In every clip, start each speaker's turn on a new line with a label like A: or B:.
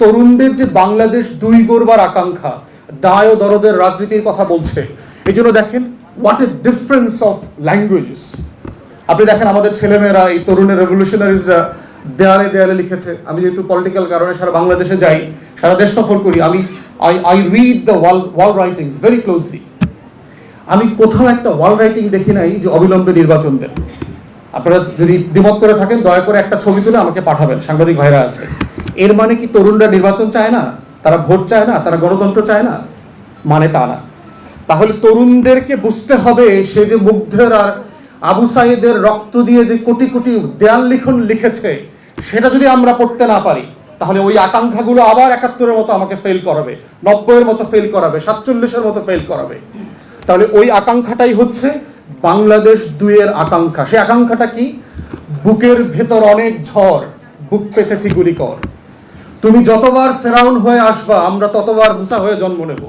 A: তরুণদের যে বাংলাদেশ দুই গড়বার আকাঙ্ক্ষা দায় ও দরদের রাজনীতির কথা বলছে। এই জন্য দেখেন what a difference of languages আপনি দেখেন, আমাদের ছেলেমেয়েরা, এই তরুণের রেভলিউশনারিজরা দেয়ালে দেয়ালে লিখেছে, আমি যেহেতু পলিটিক্যাল কারণে সারা বাংলাদেশে যাই, সারা দেশ সফর করি, আমি I I read the wall wall writings very closely আমি কোথাও একটা ওয়াল রাইটিং দেখি নাই যে অবিলম্বে নির্বাচন দেন। আপনারা যদি দ্বিমত করে থাকেন, দয়া করে একটা ছবি তুলে আমাকে পাঠাবেন। সাংবাদিক ভাইরা আছে। এর মানে কি তরুণরা নির্বাচন চায় না? তারা ভোট চায় না? তারা গণতন্ত্র চায় না? মানে তা না। তাহলে তরুণদেরকে বুঝতে হবে, সে যে মুগ্ধের আর আবু সাইদের রক্ত দিয়ে যে কোটি কোটি দেয়াল লিখন লিখেছে, সেটা যদি আমরা পড়তে না পারি, তাহলে ওই আকাঙ্ক্ষাগুলো আবার একাত্তরের মতো আমাকে ফেল করাবে, নব্বইয়ের মতো ফেল করাবে, সাতচল্লিশের মতো ফেল করাবে। তাহলে ওই আকাঙ্ক্ষাটাই হচ্ছে বাংলাদেশ দুইয়ের আকাঙ্ক্ষা। সে আকাঙ্ক্ষাটা কি? বুকের ভেতর অনেক ঝড়, বুক পেতেছি গুলি কর তুমি যতবার ফেরাউন হয়ে আসবা, আমরা ততবার মুসা হয়ে জন্ম নেব।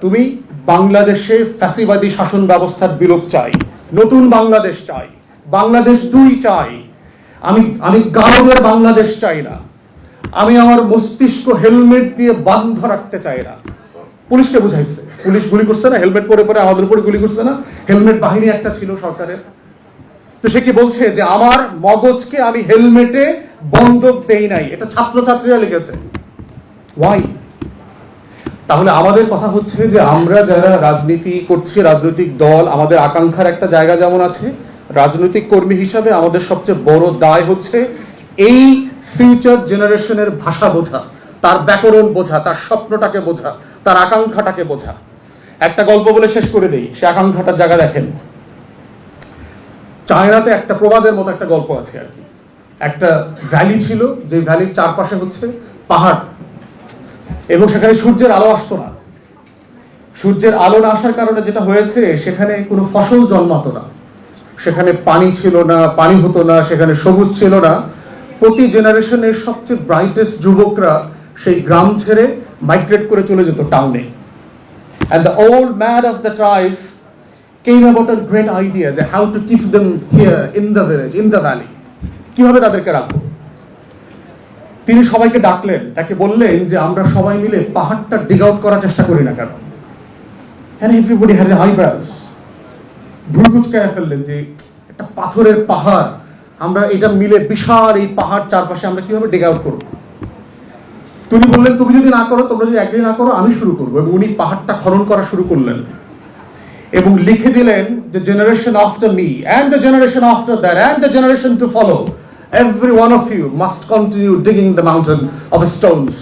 A: তুমি বাংলাদেশে ফ্যাসিবাদী শাসন ব্যবস্থার বিলোপ চাই, নতুন বাংলাদেশ চাই, বাংলাদেশ দুই চাই। আমি আমি গারবের বাংলাদেশ চাই না। আমি আমার মস্তিষ্ক হেলমেট দিয়ে বান্ধ রাখতে চাই না। পুলিশকে বুঝাইছে। পুলিশ গুলি করছে না, হেলমেট পরে পরে আমাদের উপরে গুলি করছে না। হেলমেট বাহিনী একটা ছিল সরকারের। তো সে কি বলছে যে আমার মগজকে আমি হেলমেটে বন্ধক দেই নাই? এটা ছাত্রছাত্রীরা লিখেছে। ওয়াই তাহলে আমাদের কথা হচ্ছে যে আমরা যারা রাজনীতি করছি, রাজনৈতিক দল, আমাদের আকাঙ্ক্ষার একটা জায়গা যেমন আছে, রাজনৈতিক কর্মী হিসাবে আমাদের সবচেয়ে বড় দায় হচ্ছে এই ফিউচার জেনারেশনের ভাষা বোঝা, তার ব্যাকরণ বোঝা, তার স্বপ্নটাকে বোঝা, তার আকাঙ্ক্ষাটাকে বোঝা। একটা গল্প বলে শেষ করে দেই, সে আকাঙ্ক্ষাটার জায়গা দেখেন। চায়নাতে একটা প্রবাদের মতো একটা গল্প আছে আর কি। একটা ভ্যালি ছিল, যে ভ্যালির চারপাশে হচ্ছে পাহাড়। এবং সেখানে সূর্যের আলো আসতো না। সূর্যের আলো না আসার কারণে যেটা হয়েছে, সেখানে কোনো ফসল জন্মাতো না। সেখানে পানি ছিল না, পানি হতো না, সেখানে সবুজ ছিল না। প্রতি জেনারেশনের সবচেয়ে ব্রাইটেস্ট যুবকরা সেই গ্রাম ছেড়ে মাইগ্রেট করে চলে যেত টাউনে and the old man of the tribe came about a great idea যে how to keep them here in the village in the valley কীভাবে তাদেরকে রাখব? তিনি সবাইকে ডাকলেন। তাকে বললেন যে, আমরা সবাই মিলে পাহাড়টা ডিগ আউট করার চেষ্টা করি না কেন? কেন এভরিবডি হ্যাজ এ আইব্রাউস ভুলকুচকায় ফেললেন যে, একটা পাথরের পাহাড়, আমরা এটা মিলে বিশাল এই পাহাড় চারপাশে আমরা কীভাবে ডিগ আউট করব? তুমি বললেন, তুমি যদি না করো, তোমরা যদি এগ্রি না করো, আমি শুরু করব। এবং উনি পাহাড়টা খনন করা শুরু করলেন। এবং লিখে দিলেন the generation after me and the generation after that and the generation to follow every one of you must continue digging the mountain of stones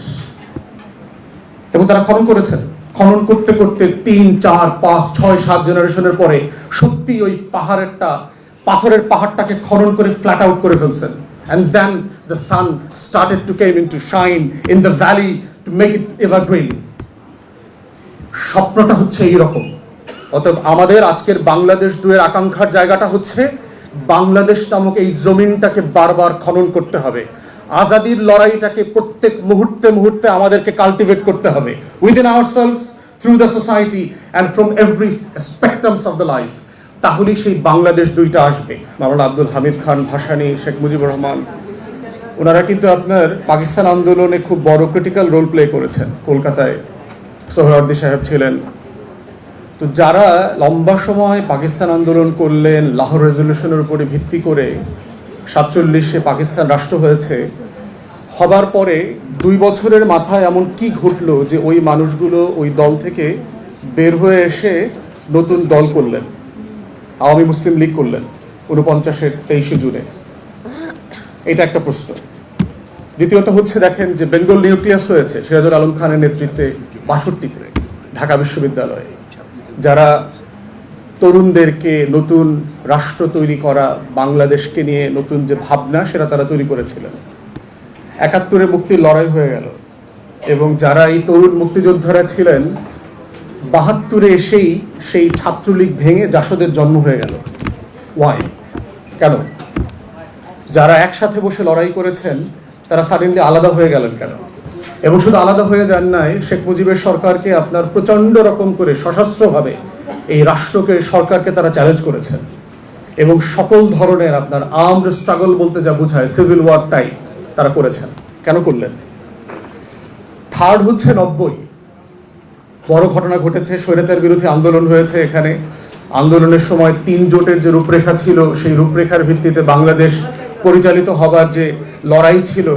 A: এবং তারা খনন করেছেন। খনন করতে করতে তিন, চার, পাঁচ, ছয়, সাত জেনারেশনের পরে সত্যি ওই পাহাড়েরটা, পাথরের পাহাড়টাকে খনন করে ফ্ল্যাট আউট করে ফেলছেন। Then the sun started to came in to shine in the valley to make it evergreen স্বপ্নটা হচ্ছে এইরকম। অতএব আমাদের আজকের বাংলাদেশ দুয়ের আকাঙ্ক্ষার জায়গাটা হচ্ছে বাংলাদেশ নামক এই জমিনটাকে বারবার খনন করতে হবে। আজাদির লড়াইটাকে প্রত্যেক মুহূর্তে মুহূর্তে আমাদেরকে কাল্টিভেট করতে হবে। Within our selfs through the society and from every spectrums of the life তাহলেই সেই বাংলাদেশ দুইটা আসবে। মাওলানা আব্দুল হামিদ খান, ভাসানী, শেখ মুজিবুর রহমান। ওনারা কিন্তু আপনার পাকিস্তান আন্দোলনে খুব বড় ক্রিটিক্যাল রোল প্লে করেছেন। কলকাতায় সোহরাওয়ার্দী সাহেব ছিলেন। তো যারা লম্বা সময় পাকিস্তান আন্দোলন করলেন, লাহোর রেজলিউশনের উপরে ভিত্তি করে সাতচল্লিশে পাকিস্তান রাষ্ট্র হয়েছে, হবার পরে দুই বছরের মাথায় এমন কি ঘটলো যে ওই মানুষগুলো ওই দল থেকে বের হয়ে এসে নতুন দল করলেন? আওয়ামী মুসলিম লীগ করলেন উনপঞ্চাশের তেইশে জুনে। এটা একটা প্রশ্ন। দ্বিতীয়ত হচ্ছে দেখেন যে বেঙ্গল নিউক্লিয়াস হয়েছে সিরাজুল আলম খানের নেতৃত্বে বাষট্টিতে ঢাকা বিশ্ববিদ্যালয়ে। যারা তরুণদেরকে নতুন রাষ্ট্র তৈরি করা, বাংলাদেশকে নিয়ে নতুন যে ভাবনা সেটা তারা তৈরি করেছিলেন। একাত্তরে মুক্তির লড়াই হয়ে গেল এবং যারা এই তরুণ মুক্তিযোদ্ধারা ছিলেন বাহাত্তরে এসেই সেই ছাত্রলীগ ভেঙে জাসদের জন্ম হয়ে গেল। ওয়াই কেন? যারা একসাথে বসে লড়াই করেছেন, তারা সাডেনলি আলাদা হয়ে গেলেন কেন? এবং শুধু আলাদা হয়ে যান নাই, শেখ মুজিবের সরকারকে আপনার প্রচণ্ড রকম করে সশস্ত্রভাবে এই রাষ্ট্রকে, সরকারকে তারা চ্যালেঞ্জ করেছেন। এবং সকল ধরনের আপনার আর্মড স্ট্রাগল বলতে যা বোঝায় সিভিল ওয়ার টাইপ তারা করেছেন। কেন করলেন? থার্ড হচ্ছে নব্বই। বড় ঘটনা ঘটেছে, স্বৈরাচার বিরোধী আন্দোলন হয়েছে এখানে। আন্দোলনের সময় তিন জোটের যে রূপরেখা ছিল, সেই রূপরেখার ভিত্তিতে বাংলাদেশ পরিচালিত হবার যে লড়াই ছিল,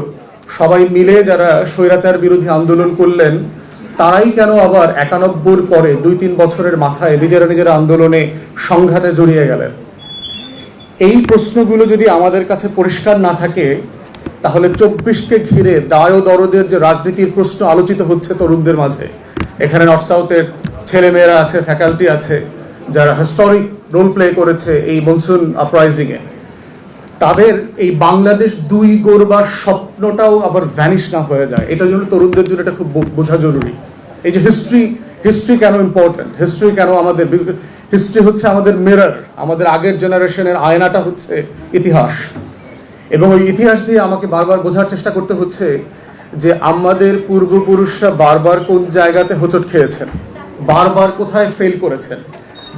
A: সবাই মিলে যারা স্বৈরাচার বিরোধী আন্দোলন করলেন, তারাই কেন আবার একানব্বইর পরে দুই তিন বছরের মাথায় নিজেরা নিজেরা আন্দোলনে সংঘাতে জড়িয়ে গেলেন? এই প্রশ্নগুলো যদি আমাদের কাছে পরিষ্কার না থাকে, তাহলে চব্বিশকে ঘিরে দায় দরদের যে রাজনীতির প্রশ্ন আলোচিত হচ্ছে তরুণদের মাঝে। এখানে নর্থ সাউথের ছেলেমেয়েরা আছে ফ্যাকাল্টি আছে, যারা হিস্টোরিক রোল প্লে করেছে এই মনসুন আপরাইজিংয়ে তাদের এই বাংলাদেশ দুই গড়বার স্বপ্নটাও আবার ভ্যানিশ না হয়ে যায়। এটার জন্য তরুণদের জন্য এটা খুব বোঝা জরুরি। এই যে হিস্ট্রি হিস্ট্রি কেন ইম্পর্ট্যান্ট হিস্ট্রি কেন আমাদের হিস্ট্রি হচ্ছে আমাদের মিরর আমাদের আগের জেনারেশনের আয়নাটা হচ্ছে ইতিহাস। এবং ওই ইতিহাস দিয়ে আমাকে বারবার বোঝার চেষ্টা করতে হচ্ছে যে আমাদের পূর্বপুরুষরা বারবার কোন জায়গাতে হোঁচট খেয়েছেন? বারবার কোথায় ফেল করেছেন?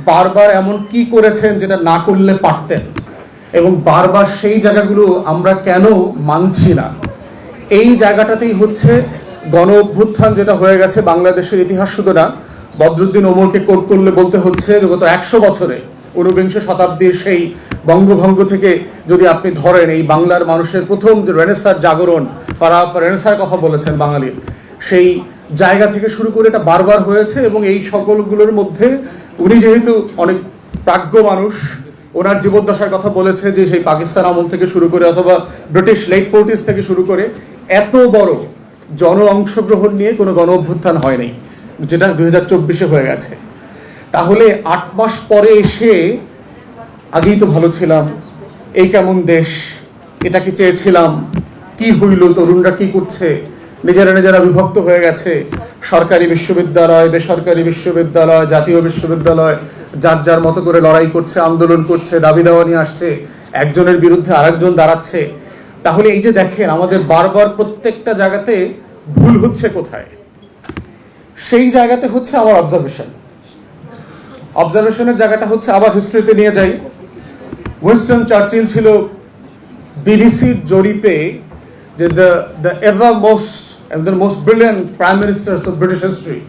A: বারবার এমন কি করেছেন যেটা না করলে পারতেন? এবং বারবার সেই জায়গাগুলো আমরা কেন মানছি না? এই জায়গাটাতেই হচ্ছে গণ অভ্যুত্থান যেটা হয়ে গেছে বাংলাদেশের ইতিহাস শুধু না, বদরুদ্দিন ওমরকে কোট করলে বলতে হচ্ছে যে গত একশো বছরে ঊনবিংশ শতাব্দীর সেই বঙ্গভঙ্গ থেকে যদি আপনি ধরেন, এই বাংলার মানুষের প্রথম যে রেনেসার জাগরণ তারা রেনেসার কথা বলেছেন বাঙালির, সেই জায়গা থেকে শুরু করে এটা বারবার হয়েছে এবং এই সকলগুলোর মধ্যে উনি যেহেতু অনেক প্রাজ্ঞ মানুষ, ওনার জীবদ্দশার কথা বলেছে যে সেই পাকিস্তান আমল থেকে শুরু করে অথবা ব্রিটিশ লেট ফোর্টিস থেকে শুরু করে এত বড় জন অংশগ্রহণ নিয়ে কোনো গণ অভ্যুত্থান হয়নি যেটা দুই হাজার চব্বিশে হয়ে গেছে। তাহলে আট মাস পরে এসে আগেই তো ভালো ছিলাম। এই কেমন দেশ? এটা কি চেয়েছিলাম? কি হইল? তরুণরা কি করছে? নিজেরা নিজেরা বিভক্ত হয়ে গেছে। সরকারি বিশ্ববিদ্যালয়, বেসরকারি বিশ্ববিদ্যালয়, জাতীয় বিশ্ববিদ্যালয়, যার যার মতো করে লড়াই করছে, আন্দোলন করছে, দাবি দেওয়া নিয়ে আসছে, একজনের বিরুদ্ধে আরেকজন দাঁড়াচ্ছে। তাহলে এই যে দেখেন, আমাদের বারবার প্রত্যেকটা জায়গাতে ভুল হচ্ছে কোথায়? সেই জায়গাতে হচ্ছে আমার অবজারভেশন অবজারভেশনের জায়গাটা হচ্ছে আবার হিস্ট্রিতে নিয়ে যাই। উইনস্টন চার্চিল ছিল বিবিসির জরিপে যে the the ever most the most brilliant prime ministers of British history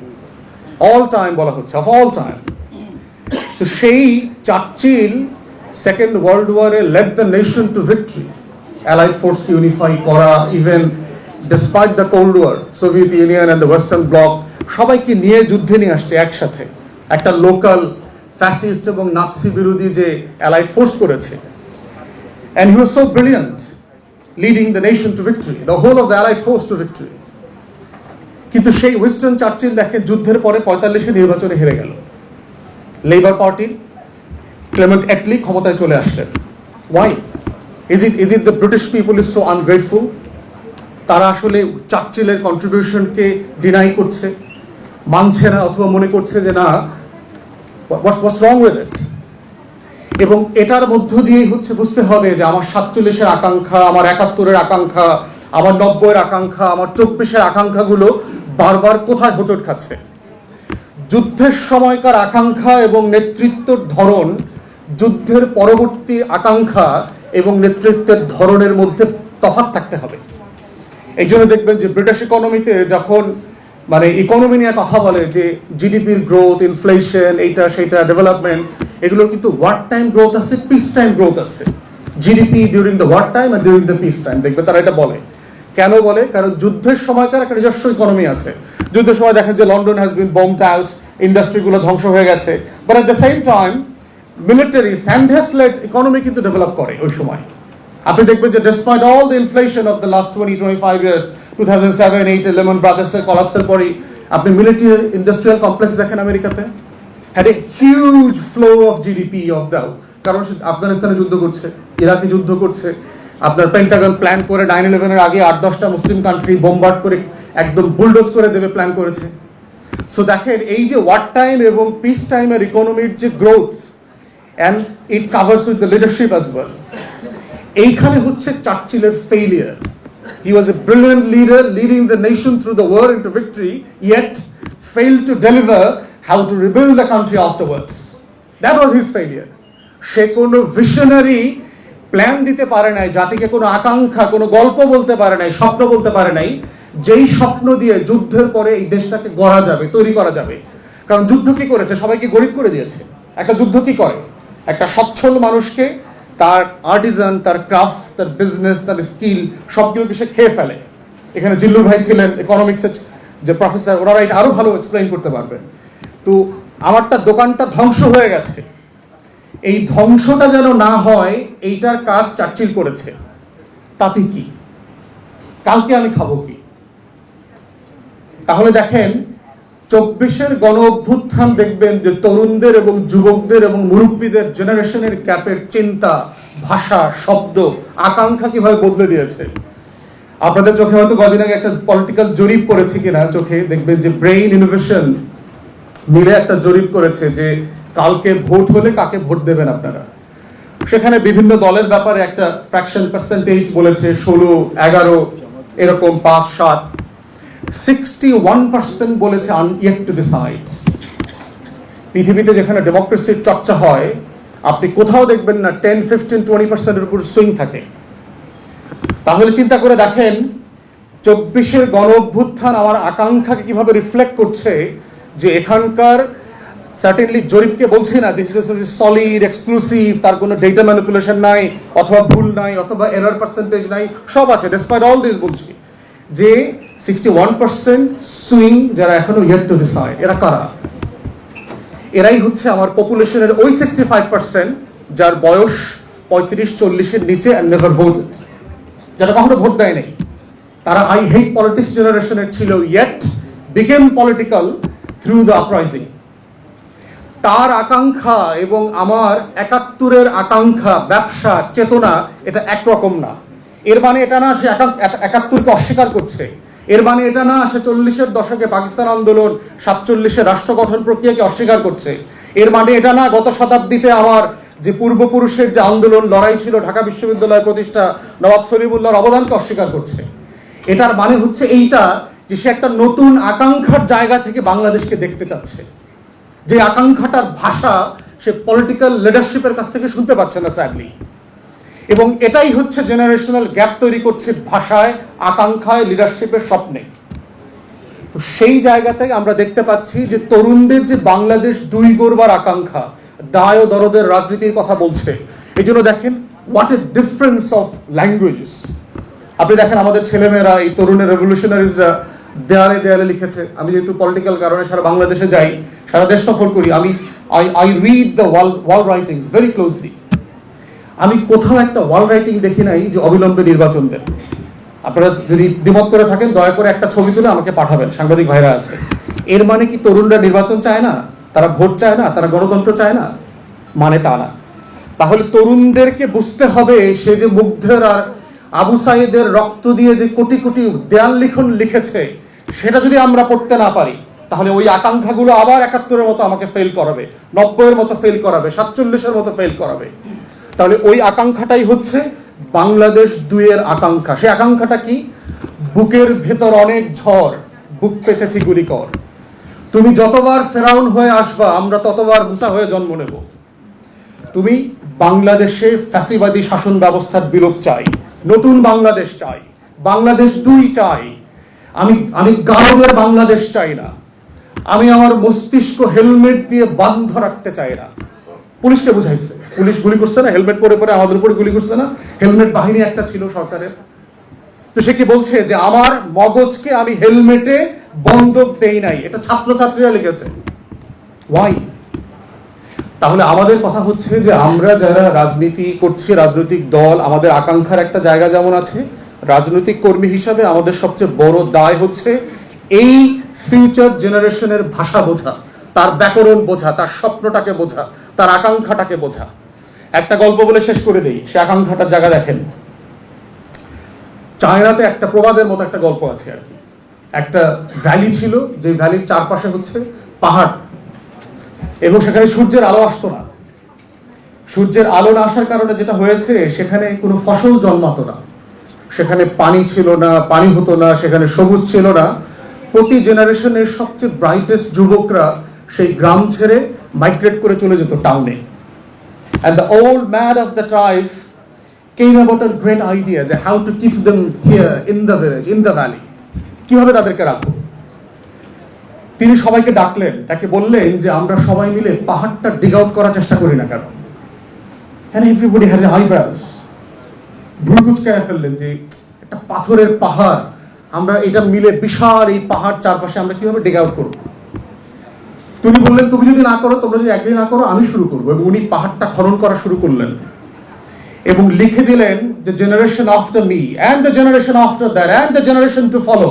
A: all time বলা হচ্ছে অফ অল টাইম তো সেই Churchill second world ওয়ারে led the nation to victory allied force unify করা even despite the cold war Soviet Union and the western bloc সবাইকে নিয়ে যুদ্ধে নিয়ে আসছে একসাথে। একটা লোকাল ফ্যাসিস্ট এবং নাৎসি বিরোধী যে অ্যালাইড ফোর্স করেছে। And he was so brilliant leading the nation to victory the whole of the allied force to victory কিন্তু সেই ওয়েস্টার্ন চার্চিল দেখেন, যুদ্ধের পরে পঁয়তাল্লিশে নির্বাচনে হেরে গেল। লেবার পার্টির ক্লেমেন্ট অ্যাটলি ক্ষমতায় চলে আসলেন। Why is it is it the British people is so ungrateful তারা আসলে চার্চিলের কন্ট্রিবিউশনকে ডিনাই করছে, মানছে না অথবা মনে করছে যে না ওয়াটস রং উইথ ইট এবং এটার মধ্য দিয়েই হচ্ছে বুঝতে হবে যে আমার সাতচল্লিশের আকাঙ্ক্ষা, আমার একাত্তরের আকাঙ্ক্ষা, আমার নব্বইয়ের আকাঙ্ক্ষা, আমার চব্বিশের আকাঙ্ক্ষাগুলো বারবার কোথায় হোঁচট খাচ্ছে? যুদ্ধের সময়কার আকাঙ্ক্ষা এবং নেতৃত্বর ধরন, যুদ্ধের পরবর্তী আকাঙ্ক্ষা এবং নেতৃত্বের ধরনের মধ্যে তফাৎ থাকতে হবে। এই জন্য দেখবেন যে ব্রিটিশ ইকোনমিতে যখন মানে ইকোনমি নিয়ে কথা বলে যে জিডিপির গ্রোথ ইনফ্লেশন এইটা, সেইটা ডেভেলপমেন্ট এগুলোর কিন্তু ওয়ার টাইম গ্রোথ আছে পিস টাইম গ্রোথ আছে। GDP during the war time R during the peace time দেখবে তারা এটা বলে। কেন বলে? কারণ যুদ্ধের সময়কার একটা নিজস্ব ইকোনমি আছে। যুদ্ধের সময় দেখেন যে London has been bombed out ইন্ডাস্ট্রিগুলো ধ্বংস হয়ে গেছে। But at the same time military স্যান্ডহেসলেট economy কিন্তু ডেভেলপ করে ওই সময়। আপনি দেখবেন যে despite all the inflation of the last twenty twenty five years two thousand seven eight Lehman ব্রাদার্সের কলাপসের পরেই আপনি মিলিটারি ইন্ডাস্ট্রিয়াল কমপ্লেক্স দেখেন আমেরিকাতে? Had a huge flow of GDP of the কারণ সে আফগানিস্তানে যুদ্ধ করছে, ইরাকে যুদ্ধ করছে। আপনার পেন্টাগন প্ল্যান করে নাইন ইলেভেনের আগে আট, দশটা মুসলিম কান্ট্রি বোমবার্ড করে একদম বুলডোজ করে দেবে প্ল্যান করেছে। সো দেখেন, এই যে ওয়ার টাইম এবং পিস টাইমের ইকোনমির যে growth and it covers with the leadership as well এইখানে হচ্ছে চার্চিলের failure he was a brilliant leader leading the nation through the war into victory yet fail to deliver how to rebuild the country afterwards that was his failure সে কোনো visionary plan দিতে পারে নাই, জাতিকে কোনো আকাঙ্ক্ষা, কোনো গল্প বলতে পারে নাই, স্বপ্ন বলতে পারে নাই। যেই স্বপ্ন দিয়ে যুদ্ধের পরে এই দেশটাকে গড়া যাবে, তৈরি করা যাবে। কারণ যুদ্ধ কি করেছে? সবাইকে গরিব করে দিয়েছে। একটা যুদ্ধ কি করে? একটা সচ্ছল মানুষকে তার আর্টিজান তার ক্রাফট তার বিজনেস তার স্কিল সবগুলোকে সে খেয়ে ফেলে। এখানে জিল্লুর ভাই ছিলেন ইকোনমিক্সের যে প্রফেসর ওনারা এটা আরও ভালো এক্সপ্লেইন করতে পারবেন। তো আমারটা দোকানটা ধ্বংস হয়ে গেছে। এই ধ্বংসটা যেন না হয়, এইটার কাজ চার্চিল করেছে। তাতে কি? কালকে আমি খাব কি? তাহলে দেখেন চব্বিশের গণ অভ্যুত্থান দেখবেন যে তরুণদের এবং যুবকদের এবং মুরব্বীদের জেনারেশনের ক্যাপের চিন্তা, ভাষা, শব্দ, আকাঙ্ক্ষা কীভাবে বদলে দিয়েছে? আপনাদের চোখে হয়তো কদিন আগে একটা পলিটিক্যাল জরিপ করেছি কিনা, চোখে দেখবেন যে ব্রেইন ইনোভেশন মিলে একটা জরিপ করেছে যে কালকে ভোট হলে কাকে ভোট দেবেন আপনারা? সেখানে বিভিন্ন দলের ব্যাপারে একটা ফ্র্যাকশন পার্সেন্টেজ বলেছে, ষোলো, এগারো, এরকম পাঁচ, সাত। সিক্সটি ওয়ান পার্সেন্ট বলেছে আন ইয়েট টু ডিসাইড পৃথিবীতে যেখানে ডেমোক্রেসির চর্চা হয়, আপনি কোথাও দেখবেন না টেন ফিফটিন টোয়েন্টি পার্সেন্টের উপর সুইং থাকে। তাহলে চিন্তা করে দেখেন, চব্বিশের গণ অভ্যুত্থান আমার আকাঙ্ক্ষাকে কীভাবে রিফ্লেক্ট করছে যে এখানকার সার্টেনলি জরিপকে বলছি না দিস ইজ সলিড এক্সক্লুসিভ তার কোনো ডেটা ম্যানিপুলেশন নাই, অথবা ভুল নাই, অথবা এরার পার্সেন্টেজ নাই, সব আছে ডেসপাইট অল দিস বলছি। যে সিক্সটি ওয়ান পার্সেন্ট সুইং যারা এখনও ইয়েট টু ডিসাইড এরা কারা? এরাই হচ্ছে আমার পপুলেশনের ওই সিক্সটি ফাইভ পার্সেন্ট যার বয়স পঁয়ত্রিশ চল্লিশের নিচে অ্যান্ড নেভার ভোটেড যারা কখনো ভোট দেয় নাই। তারা আই হেট পলিটিক্স জেনারেশনের ছিল yet became political through the uprising তার আকাঙ্ক্ষা এবং আমার একাত্তরের আকাঙ্ক্ষা, ব্যবসা, চেতনা, এটা একরকম না। এর মানে এটা না সে একা- একা- একাত্তরকে অস্বীকার করছে। এর মানে এটা না, সে চল্লিশের দশকে পাকিস্তান আন্দোলন সাতচল্লিশের রাষ্ট্র গঠন প্রক্রিয়াকে অস্বীকার করছে। এর মানে এটা না, গত শতাব্দীতে আমার যে পূর্বপুরুষের যে আন্দোলন, লড়াই ছিল ঢাকা বিশ্ববিদ্যালয় প্রতিষ্ঠা নবাব সলিমুল্লাহর অবদানকে অস্বীকার করছে। এটার মানে হচ্ছে এইটা যে সে একটা নতুন আকাঙ্ক্ষার জায়গা থেকে বাংলাদেশকে দেখতে চাচ্ছে। যে আকাঙ্ক্ষাটার ভাষা সে পলিটিক্যাল লিডারশিপের কাছ থেকে শুনতে পাচ্ছে না স্যাডলি এবং এটাই হচ্ছে জেনারেশনাল গ্যাপ তৈরি করছে ভাষায়, আকাঙ্ক্ষায় লিডারশিপের স্বপ্নে। তো সেই জায়গাতে আমরা দেখতে পাচ্ছি যে তরুণদের যে বাংলাদেশ দুই গড়বার আকাঙ্ক্ষা, দায় ও দরদের রাজনীতির কথা বলছে। এই জন্য দেখেন what a difference of languages আপনি দেখেন আমাদের ছেলেমেয়েরা, এই তরুণের রেভলিউশনারিজরা দেয়ালে দেয়ালে লিখেছে। আমি যেহেতু পলিটিক্যাল কারণে সারা বাংলাদেশে যাই, সারা দেশ সফর করি, আমি I I read the wall wall writings very closely আমি কোথাও একটা ওয়াল রাইটিং দেখি নাই যে অবিলম্বে নির্বাচন দেন। আপনারা যদি দ্বিমত করে থাকেন, দয়া করে একটা ছবি তুলে আমাকে পাঠাবেন, সাংবাদিক ভাইরা আছে। এর মানে কি তরুণরা নির্বাচন চায় না? তারা ভোট চায় না? তারা গণতন্ত্র চায় না? মানে তা না। তাহলে তরুণদেরকে বুঝতে হবে সে যে মুগ্ধের আর আবু সাইদের রক্ত দিয়ে যে কোটি কোটি দেয়াল লিখন লিখেছে, সেটা যদি আমরা পড়তে না পারি, তাহলে ওই আকাঙ্ক্ষাগুলো আবার একাত্তরের মতো আমাকে ফেল করাবে, নব্বইয়ের মতো ফেল করাবে, সাতচল্লিশের মতো ফেল করাবে। তাহলে ওই আকাঙ্ক্ষাটাই হচ্ছে বাংলাদেশ দুইয়ের আকাঙ্ক্ষা। সে আকাঙ্ক্ষাটা কি? বুকের ভেতর অনেক ঝড়, বুক পেতেছি গুলি কর তুমি যতবার ফেরাউন হয়ে আসবা, আমরা ততবার মুসা হয়ে জন্ম নেব। তুমি বাংলাদেশে ফ্যাসিবাদী শাসন ব্যবস্থার বিলোপ চাই, নতুন বাংলাদেশ চাই, বাংলাদেশ দুই চাই। আমি আমি গারবের বাংলাদেশ চাই না। আমি আমার মস্তিষ্ক হেলমেট দিয়ে বান্ধ রাখতে চাই না। পুলিশকে বুঝাইছে। পুলিশ গুলি করছে না, হেলমেট পরে পরে আমাদের উপরে গুলি করছে না। হেলমেট বাহিনী একটা ছিল সরকারের। তো সে কি বলছে যে, আমার মগজকে আমি হেলমেটে বন্ধক দেই নাই। এটা ছাত্রছাত্রীরা লিখেছে। ওয়াই তাহলে আমাদের কথা হচ্ছে যে, আমরা যারা রাজনীতি করছি, রাজনৈতিক দল, আমাদের আকাঙ্ক্ষার একটা জায়গা যেমন আছে, রাজনৈতিক কর্মী হিসাবে আমাদের সবচেয়ে বড় দায় হচ্ছে এই ফিউচার জেনারেশনের ভাষা বোঝা, তার ব্যাকরণ বোঝা, তার স্বপ্নটাকে বোঝা, তার আকাঙ্ক্ষাটাকে বোঝা। একটা গল্প বলে শেষ করে দেই। সে আকাঙ্ক্ষাটার জায়গা দেখেন। চায়নাতে একটা প্রবাদের মতো একটা গল্প আছে আর কি। একটা ভ্যালি ছিল, যে ভ্যালির চারপাশে হচ্ছে পাহাড়। এবং সেখানে সূর্যের আলো আসতো না। সূর্যের আলো না আসার কারণে যেটা হয়েছে, সেখানে কোনো ফসল জন্মাতো না। সেখানে পানি ছিল না, পানি হতো না, সেখানে সবুজ ছিল না। প্রতি জেনারেশনের সবচেয়ে ব্রাইটেস্ট যুবকরা সেই গ্রাম ছেড়ে মাইগ্রেট করে চলে যেত টাউনে And the old man of the tribe came about a great idea যে how to keep them here in the village, in the valley. কীভাবে তাদেরকে রাখব? তিনি সবাইকে ডাকলেন তাকে বললেন যে আমরা সবাই মিলে পাহাড়টা ডিগ আউট করার চেষ্টা করি না কেন? কেন এভরিবডি হ্যাজ এ আইব্রাউস ভুরুকুচকায় ফেললেন যে একটা পাথরের পাহাড় আমরা এটা মিলে বিশাল এই পাহাড় চারপাশে আমরা কীভাবে ডিগ আউট করব? তুমি বললেন, তুমি যদি না করো, তোমরা যদি এগ্রি না করো, আমি শুরু করব। এবং উনি পাহাড়টা খনন করা শুরু করলেন। এবং লিখে দিলেন the generation after me and the generation after that and the generation to follow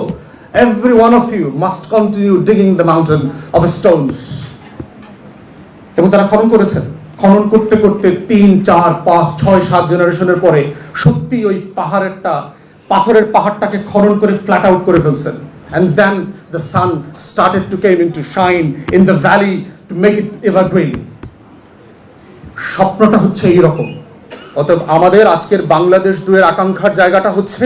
A: every one of you must continue digging the mountain of stones এবং তারা খনন করেছেন। খনন করতে করতে তিন, চার, পাঁচ, ছয়, সাত জেনারেশনের পরে সত্যি ওই পাহাড়েরটা, পাথরের পাহাড়টাকে খনন করে ফ্ল্যাট আউট করে ফেলছেন। And then the sun started to came into shine in the the to make it evergreen স্বপ্নটা হচ্ছে এইরকম। অতএব আমাদের আজকের বাংলাদেশ দুয়ের আকাঙ্ক্ষার জায়গাটা হচ্ছে